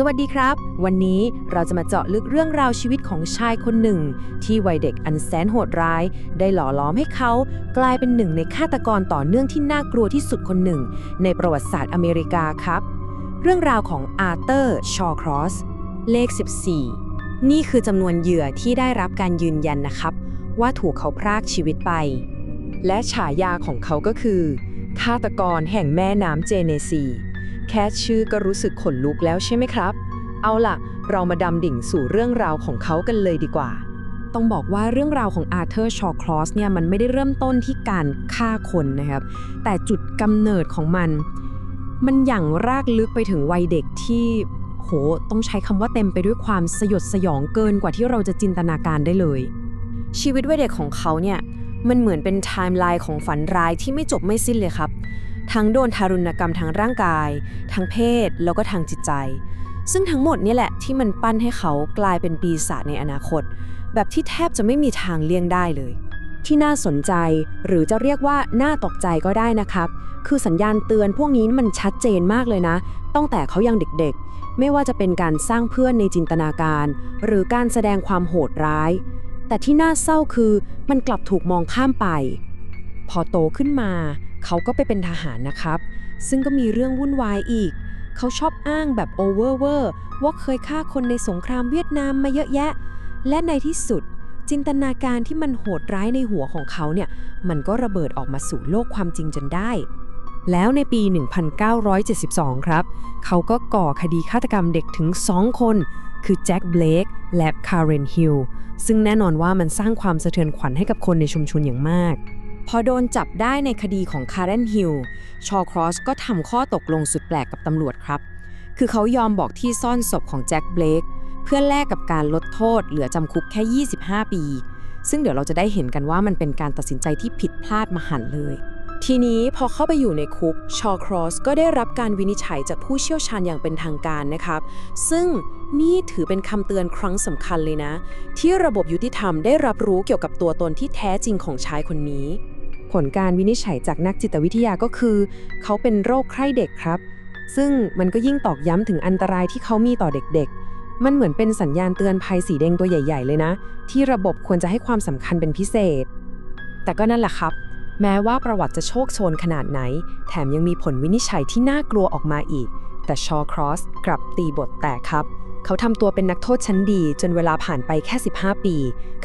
สวัสดีครับ วันนี้เราจะมาเจาะลึกเรื่องราวชีวิตของชายคนหนึ่ง ที่วัยเด็กอันแสนโหดร้าย ได้หล่อล้อมให้เขา กลายเป็นหนึ่งในฆาตกรต่อเนื่องที่น่ากลัวที่สุดคนหนึ่ง ในประวัติศาสตร์อเมริกาครับ เรื่องราวของอาร์เตอร์ชอว์ครอสเลข 14 นี่คือจำนวนเหยื่อที่ได้รับการยืนยันนะครับ ว่าถูกเขาพรากชีวิตไป และฉายาของเขาก็คือฆาตกรแห่งแม่น้ำเจเนซี แค่ชื่อก็รู้สึกขนลุกแล้วใช่ไหมครับ เอาล่ะ เรามาดำดิ่งสู่เรื่องราวของเขากันเลยดีกว่า ต้องบอกว่าเรื่องราวของอาร์เธอร์ชอคลอสเนี่ยมันไม่ได้เริ่มต้นที่การฆ่าคนนะครับ แต่จุดกำเนิดของมัน มันอย่างรากลึกไปถึงวัยเด็กที่โหต้องใช้คำว่าเต็มไปด้วยความสยดสยองเกินกว่าที่เราจะจินตนาการได้เลย ชีวิตวัยเด็กของเขาเนี่ยมันเหมือนเป็นไทม์ไลน์ของฝันร้ายที่ไม่จบไม่สิ้นเลยครับ ทั้งโดนทารุณกรรมทางร่างกาย ทางเพศ แล้วก็ทางจิตใจ ซึ่งทั้งหมดนี่แหละที่มันปั้นให้เขากลายเป็นปีศาจในอนาคต แบบที่แทบจะไม่มีทางเลี่ยงได้เลย ที่น่าสนใจหรือจะเรียกว่าน่าตกใจก็ได้นะครับ คือสัญญาณเตือนพวกนี้มันชัดเจนมากเลยนะ ตั้งแต่เขายังเด็กๆ ไม่ว่าจะเป็นการสร้างเพื่อนในจินตนาการ หรือการแสดงความโหดร้าย แต่ที่น่าเศร้าคือมันกลับถูกมองข้ามไป พอโตขึ้นมา เขาก็ไปเป็นทหารนะครับ ซึ่งก็มีเรื่องวุ่นวายอีก เขาชอบอ้างแบบโอเวอร์เวอร์ว่าเคยฆ่าคนในสงครามเวียดนามมาเยอะแยะ และในที่สุด จินตนาการที่มันโหดร้ายในหัวของเขาเนี่ยมันก็ระเบิดออกมาสู่โลกความจริงจนได้แล้วในปี 1972 ครับ เขาก็ก่อคดีฆาตกรรมเด็กถึง 2 คน คือแจ็คเบลกและคาร์เรนฮิลซึ่งแน่นอนว่ามันสร้างความสะเทือนขวัญให้กับคนในชุมชนอย่างมาก พอโดนจับได้ในคดีของคาร์เรนฮิลชอว์ครอสก็ทำข้อตกลงสุดแปลกกับตำรวจครับ คือเขายอมบอกที่ซ่อนศพของแจ็คเบลกเพื่อแลกกับการลดโทษเหลือจำคุกแค่ 25 ปี ซึ่งเดี๋ยวเราจะได้เห็นกันว่ามันเป็นการตัดสินใจที่ผิดพลาดมหันเลย ทีนี้พอเข้าไปอยู่ในคุกชอว์ครอสก็ได้รับการวินิจฉัยจากผู้เชี่ยวชาญอย่างเป็นทางการนะครับ ซึ่งนี่ถือเป็นคำเตือนครั้งสำคัญเลยนะ ที่ระบบยุติธรรมได้รับรู้เกี่ยวกับตัวตนที่แท้จริงของชายคนนี้ ผลการวินิจฉัยจากนักจิตวิทยาก็คือ เขาเป็นโรคไข้เด็กครับ ซึ่งมันก็ยิ่งตอกย้ำถึงอันตรายที่เขามีต่อเด็กๆ มันเหมือนเป็นสัญญาณเตือนภัยสีแดงตัวใหญ่ ๆ เลยนะ ที่ระบบควรจะให้ความสำคัญเป็นพิเศษ แต่ก็นั่นแหละครับ แม้ว่าประวัติจะโชคโชนขนาดไหน แถมยังมีผลวินิจฉัยที่น่ากลัวออกมาอีก แต่ชอครอสกลับตีบทแตกครับ เขาทำตัวเป็นนักโทษชั้นดี จนเวลาผ่านไปแค่ 15 ปี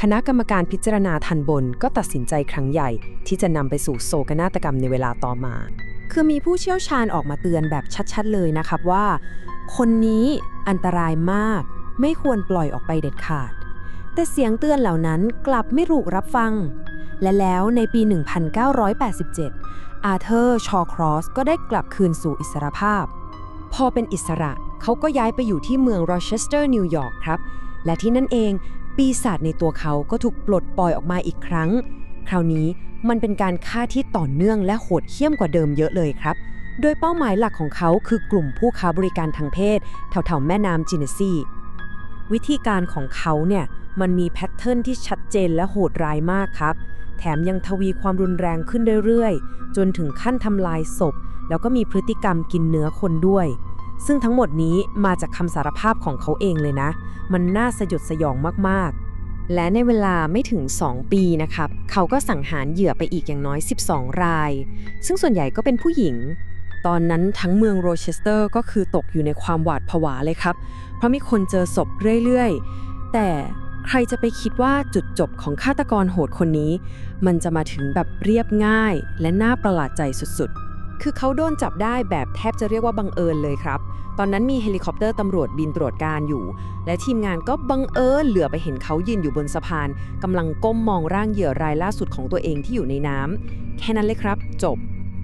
คณะกรรมการพิจารณาทันบน ก็ตัดสินใจครั้งใหญ่ ที่จะนำไปสู่โศกนาฏกรรมในเวลาต่อมา คือมีผู้เชี่ยวชาญออกมาเตือนแบบชัดๆ เลยนะครับว่า คนนี้อันตรายมาก ไม่ควรปล่อยออกไปเด็ดขาด แต่เสียงเตือนเหล่านั้นกลับไม่ถูกรับฟัง และแล้วในปี 1987 อาเธอร์ ชอว์ครอส ก็ได้กลับคืนสู่อิสรภาพ พอเป็นอิสระ เขาก็ย้ายไปอยู่ที่เมืองโรเชสเตอร์นิวยอร์กครับ และที่นั่นเองปีศาจในตัวเขาก็ถูกปลดปล่อยออกมาอีกครั้ง คราวนี้มันเป็นการฆ่าที่ต่อเนื่องและโหดเหี้ยมกว่าเดิมเยอะเลยครับ โดยเป้าหมายหลักของเขาคือกลุ่มผู้ค้าบริการทางเพศแถวๆแม่น้ำจินเนซีวิธีการของเขาเนี่ยมันมีแพทเทิร์นที่ชัดเจนและโหดร้ายมากครับ แถมยังทวีความรุนแรงขึ้นเรื่อยๆ จนถึงขั้นทำลายศพ แล้วก็มีพฤติกรรมกินเนื้อคนด้วย ซึ่งทั้งหมดนี้มาจากคำสารภาพของเขาเองเลยนะ มันน่าสยดสยองมากๆ และในเวลาไม่ถึง 2 ปีนะครับ เขาก็สังหารเหยื่อไปอีกอย่างน้อย 12 ราย ซึ่งส่วนใหญ่ก็เป็นผู้หญิง ตอนนั้นทั้งเมืองโรเชสเตอร์ก็คือตกอยู่ในความหวาดผวาเลยครับ เพราะมีคนเจอศพเรื่อยๆ แต่ใครจะไปคิดว่าจุดจบของฆาตกรโหดคนนี้ มันจะมาถึงแบบเรียบง่ายและน่าประหลาดใจสุดๆ คือเขาโดนจับได้แบบแทบจะเรียกว่าบังเอิญเลยครับ ตอนนั้นมีเฮลิคอปเตอร์ตำรวจบินตรวจการอยู่ และทีมงานก็บังเอิญเหลือไปเห็นเขายืนอยู่บนสะพานกำลังก้มมองร่างเหยื่อรายล่าสุดของตัวเองที่อยู่ในน้ำแค่นั้นเลยครับ จบ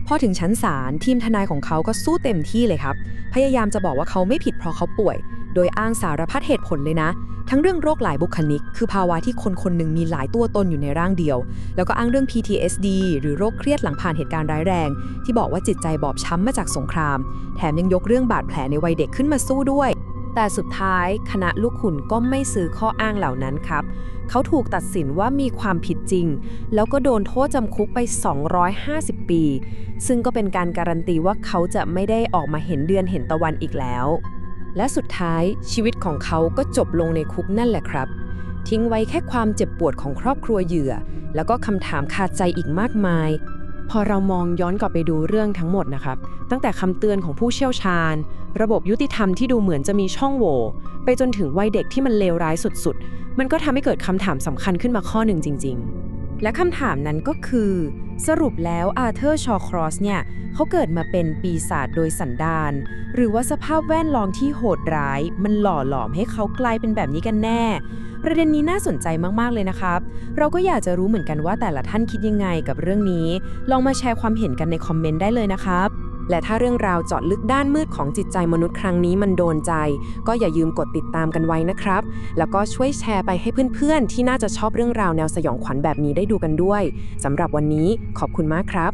พอถึงชั้นศาลทีมทนายของเขาก็สู้เต็มที่เลยครับ พยายามจะบอกว่าเขาไม่ผิดเพราะเขาป่วย โดยอ้างสารพัดเหตุผลเลยนะ ทั้งเรื่องโรคหลายบุคลิก คือภาวะที่คนคนหนึ่งมีหลายตัวตนอยู่ในร่างเดียว แล้วก็อ้างเรื่อง PTSD หรือโรคเครียดหลังผ่านเหตุการณ์ร้ายแรง ที่บอกว่าจิตใจบอบช้ำมาจากสงคราม แถมยังยกเรื่องบาดแผลในวัยเด็กขึ้นมาสู้ด้วย แต่สุดท้ายคณะลูกขุนก็ไม่ซื้อข้ออ้างเหล่านั้นครับเขาถูกตัดสินว่ามีความผิดจริง แล้วก็โดนโทษจำคุกไป 250 ปี ซึ่งก็เป็นการการันตีว่าเขาจะไม่ได้ออกมาเห็นเดือนเห็นตะวันอีกแล้ว และสุดท้ายชีวิตของเขาก็จบลงในคุกนั่นแหละครับ ทิ้งไว้แค่ความเจ็บปวดของครอบครัวเหยื่อ แล้วก็คำถามคาใจอีกมากมาย พอเรามองย้อนกลับไปดูเรื่องทั้งหมดนะครับ ตั้งแต่คำเตือนของผู้เชี่ยวชาญ ระบบยุติธรรมที่ดูเหมือนจะมีช่องโหว่ไปจนถึงวัยเด็กที่มันเลวร้ายสุดๆ มันก็ทำให้เกิดคำถามสำคัญขึ้นมาข้อหนึ่งจริง ๆ และคำถามนั้นก็คือ สรุปแล้วอาเธอร์ชอครอสเนี่ยเขาเกิดมาเป็นปีศาจโดยสันดาน หรือว่าสภาพแวดล้อมที่โหดร้าย มันหล่อหลอมให้เขากลายเป็นแบบนี้กันแน่ ประเด็นนี้น่าสนใจมากๆเลยนะครับ เราก็อยากจะรู้เหมือนกันว่าแต่ละท่านคิดยังไงกับเรื่องนี้ ลองมาแชร์ความเห็นกันในคอมเมนต์ได้เลยนะครับ และถ้าเรื่องราวเจาะลึกด้านมืดของจิตใจมนุษย์ครั้งนี้มันโดนใจ ก็อย่าลืมกดติดตามกันไว้นะครับ แล้วก็ช่วยแชร์ไปให้เพื่อนๆ ที่น่าจะชอบเรื่องราวแนวสยองขวัญแบบนี้ได้ดูกันด้วยสำหรับวันนี้ขอบคุณมากครับ